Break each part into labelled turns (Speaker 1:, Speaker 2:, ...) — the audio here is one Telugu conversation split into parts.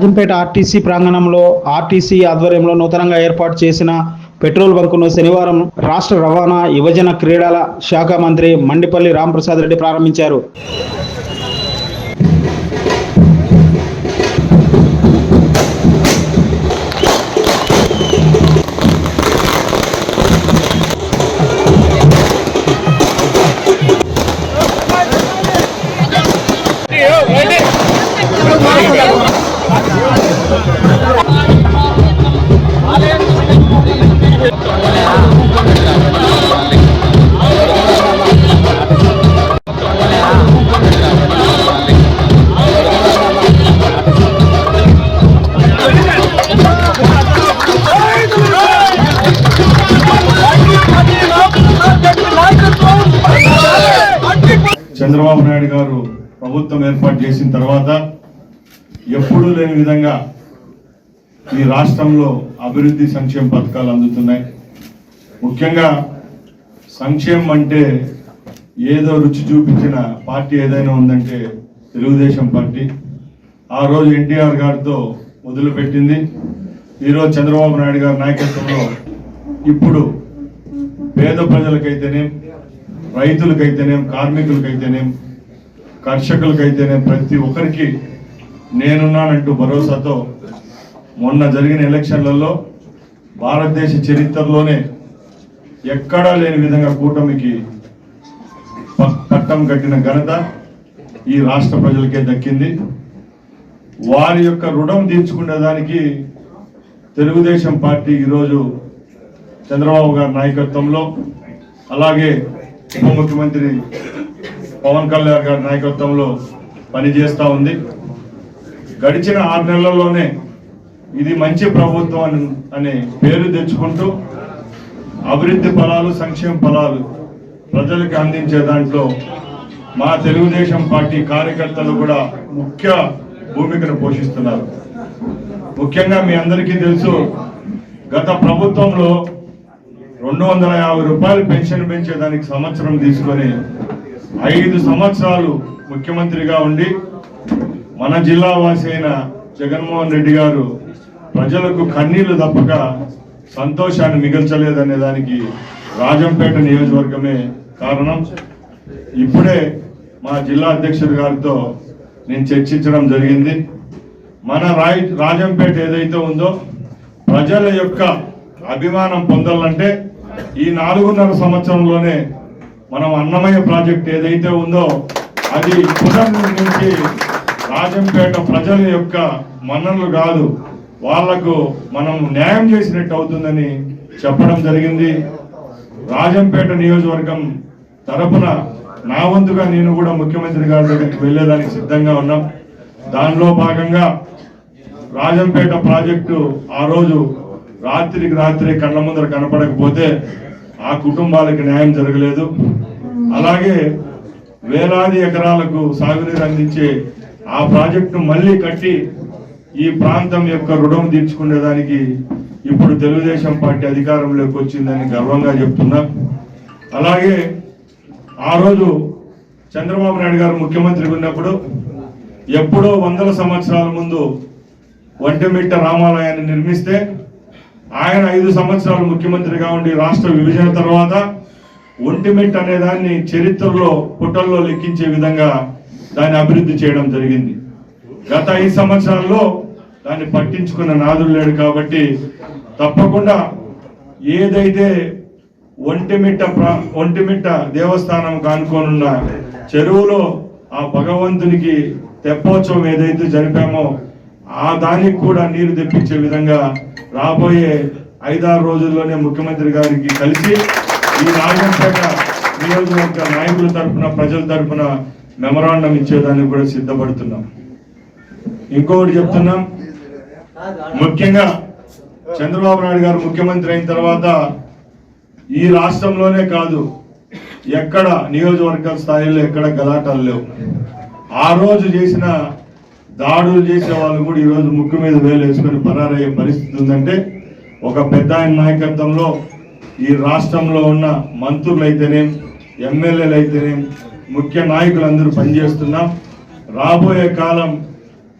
Speaker 1: రాజంపేట ఆర్టీసీ ప్రాంగణంలో ఆర్టీసీ ఆధ్వర్యంలో నూతనంగా ఏర్పాటు చేసిన పెట్రోల్ బంకును శనివారం రాష్ట్ర రవాణా యువజన క్రీడల శాఖ మంత్రి మండిపల్లి రాంప్రసాద్ రెడ్డి ప్రారంభించారు.
Speaker 2: చంద్రబాబు నాయుడు గారు ప్రభుత్వం ఏర్పాటు చేసిన తర్వాత ఎప్పుడూ లేని విధంగా ఈ రాష్ట్రంలో అభివృద్ధి సంక్షేమ పథకాలు అందుతున్నాయి. ముఖ్యంగా సంక్షేమం అంటే ఏదో రుచి చూపించిన పార్టీ ఏదైనా ఉందంటే తెలుగుదేశం పార్టీ. ఆ రోజు ఎన్టీఆర్ గారితో మొదలుపెట్టింది. ఈరోజు చంద్రబాబు నాయుడు గారి నాయకత్వంలో ఇప్పుడు పేద ప్రజలకైతేనే రైతులకైతేనేం కార్మికులకైతేనేం కర్షకులకైతేనేం ప్రతి ఒక్కరికి నేనున్నానంటూ భరోసాతో మొన్న జరిగిన ఎలక్షన్లలో భారతదేశ చరిత్రలోనే ఎక్కడా లేని విధంగా కూటమికి పట్టం కట్టిన ఘనత ఈ రాష్ట్ర ప్రజలకే దక్కింది. వారి యొక్క రుణం తీర్చుకునే దానికి తెలుగుదేశం పార్టీ ఈరోజు చంద్రబాబు గారి నాయకత్వంలో అలాగే ఉప ముఖ్యమంత్రి పవన్ కళ్యాణ్ గారి నాయకత్వంలో పనిచేస్తూ ఉంది. గడిచిన ఆరు నెలల్లోనే ఇది మంచి ప్రభుత్వం అని అనే పేరు తెచ్చుకుంటూ అభివృద్ధి ఫలాలు సంక్షేమ ఫలాలు ప్రజలకు అందించే దాంట్లో మా తెలుగుదేశం పార్టీ కార్యకర్తలు కూడా ముఖ్య భూమికను పోషిస్తున్నారు. ముఖ్యంగా మీ అందరికీ తెలుసు గత ప్రభుత్వంలో రెండు వందల యాభై రూపాయలు పెన్షన్ పెంచేదానికి సంవత్సరం తీసుకొని ఐదు సంవత్సరాలు ముఖ్యమంత్రిగా ఉండి మన జిల్లా వాసి అయిన జగన్మోహన్ రెడ్డి గారు ప్రజలకు కన్నీళ్ళు తప్పక సంతోషాన్ని మిగల్చలేదనే దానికి రాజంపేట నియోజకవర్గమే కారణం. ఇప్పుడే మా జిల్లా అధ్యక్షుడు గారితో నేను చర్చించడం జరిగింది. మన రాయ్ రాజంపేట ఏదైతే ఉందో ప్రజల యొక్క అభిమానం పొందాలంటే ఈ నాలుగున్నర సంవత్సరంలోనే మనం అన్నమయ్య ప్రాజెక్ట్ ఏదైతే ఉందో అది పునర్నిర్మించి రాజంపేట ప్రజల యొక్క మన్ననలు కాదు వాళ్ళకు మనం న్యాయం చేసినట్టు అవుతుందని చెప్పడం జరిగింది. రాజంపేట నియోజకవర్గం తరపున నా వంతుగా నేను కూడా ముఖ్యమంత్రి గారి దగ్గరికి వెళ్ళేదానికి సిద్ధంగా ఉన్నాం. దానిలో భాగంగా రాజంపేట ప్రాజెక్టు ఆ రోజు రాత్రికి రాత్రి కళ్ళ ముందర కనపడకపోతే ఆ కుటుంబాలకు న్యాయం జరగలేదు. అలాగే వేలాది ఎకరాలకు సాగునీరు అందించే ఆ ప్రాజెక్టును మళ్ళీ కట్టి ఈ ప్రాంతం యొక్క రుణం తీర్చుకునేదానికి ఇప్పుడు తెలుగుదేశం పార్టీ అధికారంలోకి వచ్చిందని గర్వంగా చెప్తున్నా. అలాగే ఆ రోజు చంద్రబాబు నాయుడు గారు ముఖ్యమంత్రి ఉన్నప్పుడు ఎప్పుడో వందల సంవత్సరాల ముందు ఒంటిమిట్ట రామాలయాన్ని నిర్మిస్తే ఆయన ఐదు సంవత్సరాలు ముఖ్యమంత్రిగా ఉండి రాష్ట్ర విభజన తర్వాత ఒంటిమిట్ట అనే దాన్ని చరిత్రలో పుటల్లో లెక్కించే విధంగా దాన్ని అభివృద్ధి చేయడం జరిగింది. గత ఐదు సంవత్సరాల్లో దాన్ని పట్టించుకున్న నాదుడు లేడు కాబట్టి తప్పకుండా ఏదైతే ఒంటిమిట్ట ఒంటిమిట్ట దేవస్థానం కానుకోనున్న చెరువులో ఆ భగవంతునికి తెప్పోత్సవం ఏదైతే జరిపామో ఆ దానికి కూడా నీరు తెప్పించే విధంగా రాబోయే ఐదారు రోజుల్లోనే ముఖ్యమంత్రి గారికి కలిసి ఈ రాజంపేట నియోజకవర్గ నాయకుల తరఫున ప్రజల తరపున మెమరాండం ఇచ్చేదానికి కూడా సిద్ధపడుతున్నాం. ఇంకొకటి చెప్తున్నాం. ముఖ్యంగా చంద్రబాబు నాయుడు గారు ముఖ్యమంత్రి అయిన తర్వాత ఈ రాష్ట్రంలోనే కాదు ఎక్కడ నియోజకవర్గ స్థాయిలో ఎక్కడ గలాటాలు లేవు. ఆ రోజు చేసిన దాడులు చేసే వాళ్ళు కూడా ఈరోజు ముక్కు మీద వేలు వేసుకొని పరారయ్యే పరిస్థితి ఉందంటే ఒక పెద్ద ఆయన నాయకత్వంలో ఈ రాష్ట్రంలో ఉన్న మంత్రులు అయితేనేం ఎమ్మెల్యేలు అయితేనేం ముఖ్య నాయకులందరూ పనిచేస్తున్నాం. రాబోయే కాలం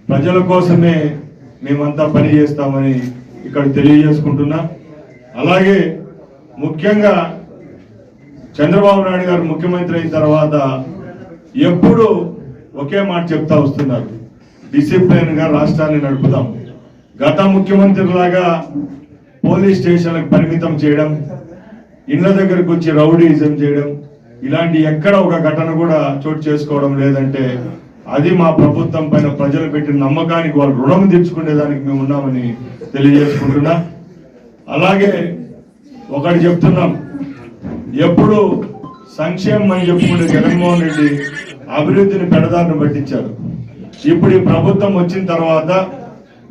Speaker 2: ప్రజల కోసమే మేమంతా పని చేస్తామని ఇక్కడ తెలియజేసుకుంటున్నా. అలాగే ముఖ్యంగా చంద్రబాబు నాయుడు గారు ముఖ్యమంత్రి అయిన తర్వాత ఎప్పుడు ఒకే మాట చెప్తా వస్తున్నారు. డిసిప్లిన్గా రాష్ట్రాన్ని నడుపుదాం. గత ముఖ్యమంత్రిలాగా పోలీస్ స్టేషన్లకు పరిమితం చేయడం ఇళ్ళ దగ్గరకు వచ్చి రౌడీజం చేయడం ఇలాంటి ఎక్కడ ఒక ఘటన కూడా చోటు చేసుకోవడం లేదంటే అది మా ప్రభుత్వం పైన ప్రజలు పెట్టిన నమ్మకానికి వాళ్ళు రుణం తీర్చుకునేదానికి మేము ఉన్నామని తెలియజేసుకుంటున్నా. అలాగే ఒకటి చెప్తున్నాం. ఎప్పుడు సంక్షేమం అని చెప్పుకునే జగన్మోహన్ రెడ్డి అభివృద్ధిని పెడదారిని పట్టించారు. ఇప్పుడు ఈ ప్రభుత్వం వచ్చిన తర్వాత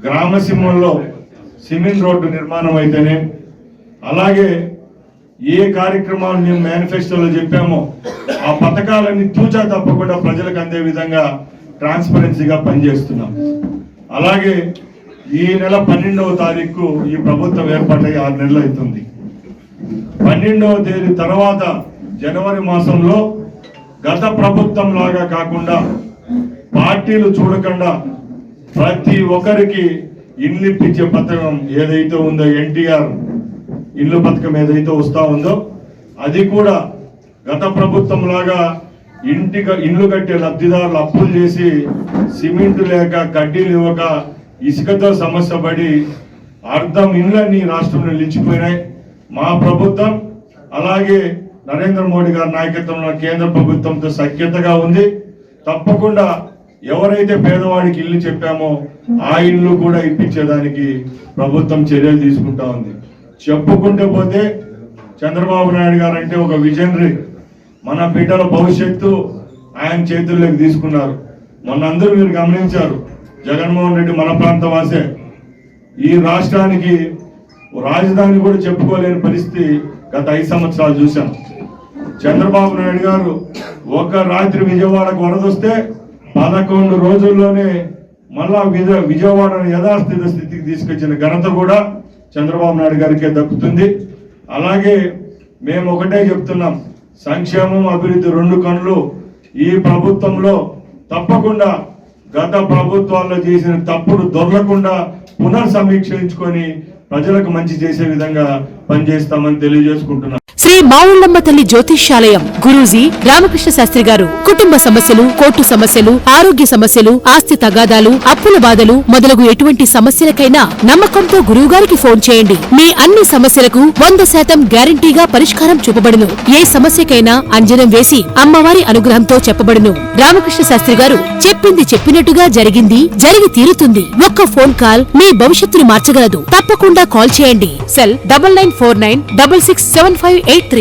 Speaker 2: గ్రామసీమల్లో సిమెంట్ రోడ్డు నిర్మాణం అయితేనే అలాగే ఏ కార్యక్రమాలు మేము మేనిఫెస్టోలో చెప్పామో ఆ పథకాలన్నీ తూచా తప్పకుండా ప్రజలకు అందే విధంగా ట్రాన్స్పరెన్సీగా పనిచేస్తున్నాం. అలాగే ఈ నెల పన్నెండవ తారీఖు ఈ ప్రభుత్వం ఏర్పాటై ఆరు నెలలు అవుతుంది. పన్నెండవ తేదీ తర్వాత జనవరి మాసంలో గత ప్రభుత్వం లాగా కాకుండా పార్టీలు చూడకుండా ప్రతి ఒక్కరికి ఇల్లు ఇప్పించే పథకం ఏదైతే ఉందో ఎన్టీఆర్ ఇల్లు పథకం ఏదైతే వస్తా ఉందో అది కూడా గత ప్రభుత్వం లాగా ఇంటి ఇల్లు కట్టే లబ్ధిదారులు అప్పులు చేసి సిమెంట్ లేక కడ్డీలు ఇవ్వక ఇసుకతో సమస్య పడి అర్థం ఇళ్ళని రాష్ట్రంలో నిలిచిపోయినాయి. మా ప్రభుత్వం అలాగే నరేంద్ర మోడీ గారి నాయకత్వంలో కేంద్ర ప్రభుత్వంతో సఖ్యతగా ఉంది. తప్పకుండా ఎవరైతే పేదవాడికి ఇల్లు చెప్పామో ఆ ఇల్లు కూడా ఇప్పించేదానికి ప్రభుత్వం చర్యలు తీసుకుంటా ఉంది. చెప్పుకుంటూ పోతే చంద్రబాబు నాయుడు గారు అంటే ఒక విజనరీ. మన బిడ్డల భవిష్యత్తు ఆయన చేతుల్లోకి తీసుకున్నారు. మొన్న అందరూ మీరు గమనించారు. జగన్మోహన్ రెడ్డి మన ప్రాంత వాసే. ఈ రాష్ట్రానికి రాజధాని కూడా చెప్పుకోలేని పరిస్థితి గత ఐదు సంవత్సరాలు చూశాం. చంద్రబాబు నాయుడు గారు ఒక రాత్రి విజయవాడకు వరదొస్తే పదకొండు రోజుల్లోనే మళ్ళా విజ విజయవాడను యథాస్థిత స్థితికి తీసుకొచ్చిన ఘనత కూడా చంద్రబాబు నాయుడు గారికే దక్కుతుంది. అలాగే మేము ఒకటే చెప్తున్నాం సంక్షేమం అభివృద్ధి రెండు కనులు ఈ ప్రభుత్వంలో తప్పకుండా గత ప్రభుత్వాల్లో చేసిన తప్పుడు దొరలకుండా పునర్సమీక్షించుకొని ప్రజలకు మంచి చేసే విధంగా పనిచేస్తామని తెలియజేసుకుంటున్నాం.
Speaker 3: మావుళ్ళమ్మ తల్లి జ్యోతిష్యాలయం. గురూజీ రామకృష్ణ శాస్త్రి గారు. కుటుంబ సమస్యలు కోర్టు సమస్యలు ఆరోగ్య సమస్యలు ఆస్తి తగాదాలు అప్పుల బాధలు మొదలగు ఎటువంటి సమస్యలకైనా నమ్మకంతో గురువు గారికి ఫోన్ చేయండి. మీ అన్ని సమస్యలకు వంద శాతం గ్యారంటీగా పరిష్కారం చూపబడును. ఏ సమస్యకైనా అంజనం వేసి అమ్మవారి అనుగ్రహంతో చెప్పబడును. రామకృష్ణ శాస్త్రి గారు చెప్పింది చెప్పినట్టుగా జరిగింది జరిగి తీరుతుంది. ఒక్క ఫోన్ కాల్ మీ భవిష్యత్తును మార్చగలదు. తప్పకుండా కాల్ చేయండి. Cell double nine four nine double six seven five eight three.